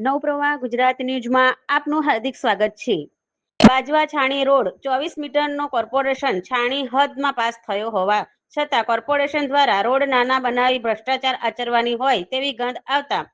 નવપ્રવાહ ગુજરાત ન્યૂઝમાં આપનું હાર્દિક સ્વાગત છે. બાજવા છાણી રોડ ચોવીસ મીટરનો કોર્પોરેશન છાણી હદમાં પાસ થયો હોવા છતાં કોર્પોરેશન દ્વારા રોડ નાના બનાવી ભ્રષ્ટાચાર આચરવાની હોય તેવી ગંધ આવતા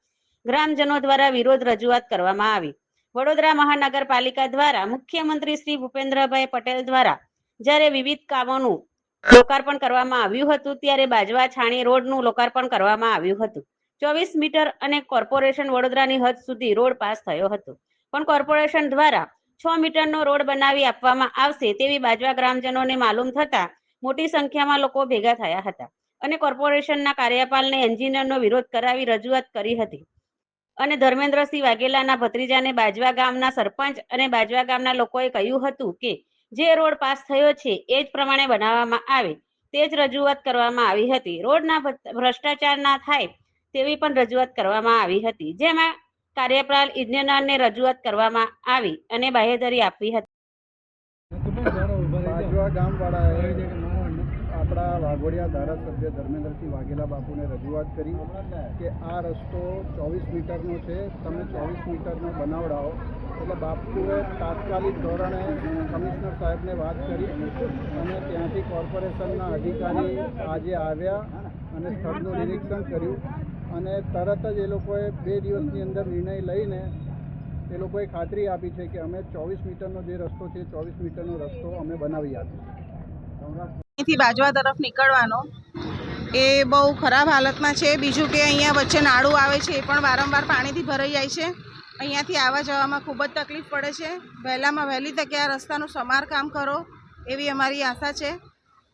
ગ્રામજનો દ્વારા વિરોધ રજૂઆત કરવામાં આવી. વડોદરા મહાનગરપાલિકા દ્વારા મુખ્યમંત્રી શ્રી ભૂપેન્દ્રભાઈ પટેલ દ્વારા જ્યારે વિવિધ કામોનું લોકાર્પણ કરવામાં આવ્યું હતું ત્યારે બાજવા છાણી રોડનું લોકાર્પણ કરવામાં આવ્યું હતું. ચોવીસ મીટર અને કોર્પોરેશન વડોદરાની હદ સુધી રોડ પાસ થયો હતો. પણ કોર્પોરેશન દ્વારા છ મીટરનો રોડ બનાવી આપવામાં આવશે તેવી બાજવા ગ્રામજનોને માલુમ થતા મોટી સંખ્યામાં લોકો ભેગા થયા હતા અને કોર્પોરેશનના કાર્યપાલને એન્જિનિયરનો વિરોધ કરાવી રજૂઆત કરી હતી. અને ધર્મેન્દ્રસિંહ વાઘેલાના ભત્રીજાને બાજવા ગામના સરપંચ અને બાજવા ગામના લોકોએ કહ્યું હતું કે, જે રોડ પાસ થયો છે એ જ પ્રમાણે બનાવવામાં આવે, તે જ રજૂઆત કરવામાં આવી હતી. રોડના ભ્રષ્ટાચાર ના થાય તેવી પણ રજૂઆત કરવામાં આવી હતી, જેમાં કાર્યપાલ ઇજનેરને રજૂઆત કરવામાં આવી અને બાહેધરી આપી હતી. આપણા વાઘોડિયા ધારાસભ્ય ધર્મેન્દ્રસિંહ વાઘેલા બાપુને રજૂઆત કરી કે આ રસ્તો ચોવીસ મીટરનો છે, તમે ચોવીસ મીટરનો બનાવડાવો. એટલે બાપુએ તાત્કાલિક ધોરણે કમિશનર સાહેબને વાત કરી અને ત્યાંથી કોર્પોરેશનના અધિકારી આજે આવ્યા અને સ્થળનું નિરીક્ષણ કર્યું. અને તરત જ એ લોકોએ બે દિવસની અંદર નિર્ણય લઈને એ લોકોએ ખાતરી આપી છે કે અમે ચોવીસ મીટરનો જે રસ્તો છે ચોવીસ મીટરનો રસ્તો અમે બનાવી આપીશું. અહીંથી બાજવા તરફ નીકળવાનો એ બહુ ખરાબ હાલતમાં છે. બીજું કે અહીંયા વચ્ચે નાળું આવે છે, એ પણ વારંવાર પાણીથી ભરાઈ જાય છે. અહીંયાથી આવવા જવામાં ખૂબ જ તકલીફ પડે છે. વહેલામાં વહેલી તકે આ રસ્તાનું સમારકામ કરો એવી અમારી આશા છે.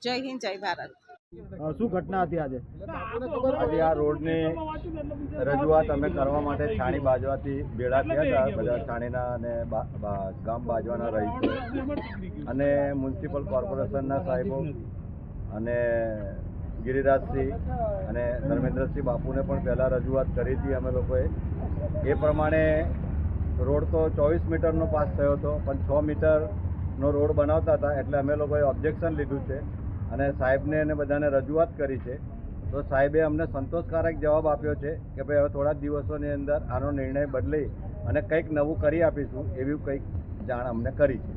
જય હિન્દ, જય ભારત. શું ઘટના હતી આજે? આજે આ રોડની રજૂઆત અમે કરવા માટે છાણી બાજવાથી ભેળા થયા હતા. બધા છાણીના અને ગામ બાજવાના રહીશો. અને મ્યુનિસિપલ કોર્પોરેશનના સાહેબો અને ગિરિરાજસિંહ અને ધર્મેન્દ્રસિંહ બાપુને પણ પહેલાં રજૂઆત કરી હતી અમે લોકોએ. એ પ્રમાણે રોડ તો ચોવીસ મીટરનો પાસ થયો હતો પણ છ મીટરનો રોડ બનાવતા હતા એટલે અમે લોકોએ ઓબ્જેક્શન લીધું છે. અને સાહેબને અને બધાને રજૂઆત કરી છે. તો સાહેબે અમને સંતોષકારક જવાબ આપ્યો છે કે ભાઈ હવે થોડા દિવસોની અંદર આનો નિર્ણય બદલી અને કંઈક નવું કરી આપીશું એવી કંઈક જાણ અમને કરી છે.